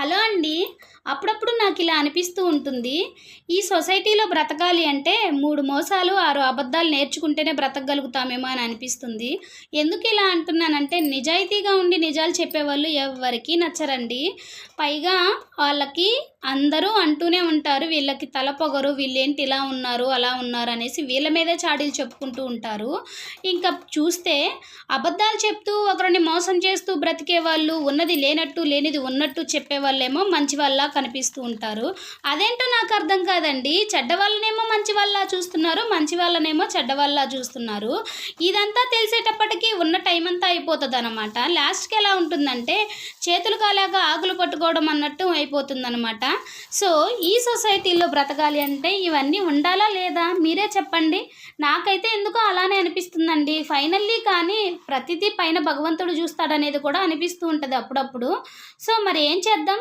Hello అండి. అప్పుడప్పుడు నాకు ఇలా అనిపిస్తూ ఉంటుంది. ఈ సొసైటీలో బ్రతకాలి అంటే మూడు మోసాలు ఆరు అబద్ధాలు నేర్చుకుంటేనే బ్రతకగలుగుతామేమో అని అనిపిస్తుంది. ఎందుకు ఇలా అంటున్నానంటే నిజాయితీగా ఉండి నిజాలు చెప్పేవాళ్ళు ఎవరికీ నచ్చరండి. పైగా వాళ్ళకి అందరూ అంటూనే ఉంటారు వీళ్ళకి తల పొగరు వీళ్ళేంటి ఇలా ఉన్నారు అలా ఉన్నారు అనేసి వీళ్ళ మీదే చాడీలు చెప్పుకుంటూ ఉంటారు. ఇంకా చూస్తే అబద్ధాలు చెప్తూ ఒకరిని మోసం చేస్తూ బ్రతికే వాళ్ళు ఉన్నది లేనట్టు లేనిది ఉన్నట్టు చెప్పే వాళ్ళేమో మంచి వాళ్ళ కనిపిస్తూ ఉంటారు. అదేంటో నాకు అర్థం కాదండి. చెడ్డ వాళ్ళనేమో మంచి వాళ్ళ చూస్తున్నారు మంచి వాళ్ళనేమో చెడ్డ వాళ్ళ చూస్తున్నారు. ఇదంతా తెలిసేటప్పటికీ ఉన్న టైం అంతా అయిపోతుంది అనమాట లాస్ట్కి ఎలా ఉంటుందంటే చేతులు కాలేక ఆకులు పట్టుకోవడం అన్నట్టు అయిపోతుందనమాట సో ఈ సొసైటీలో బ్రతకాలి అంటే ఇవన్నీ ఉండాలా లేదా? మీరే చెప్పండి. నాకైతే ఎందుకో అలానే అనిపిస్తుందండి. ఫైనల్లీ కానీ ప్రతిదీ పైన భగవంతుడు చూస్తాడనేది కూడా అనిపిస్తూ ఉంటుంది అప్పుడప్పుడు. సో మరి ఏం చేద్దాం?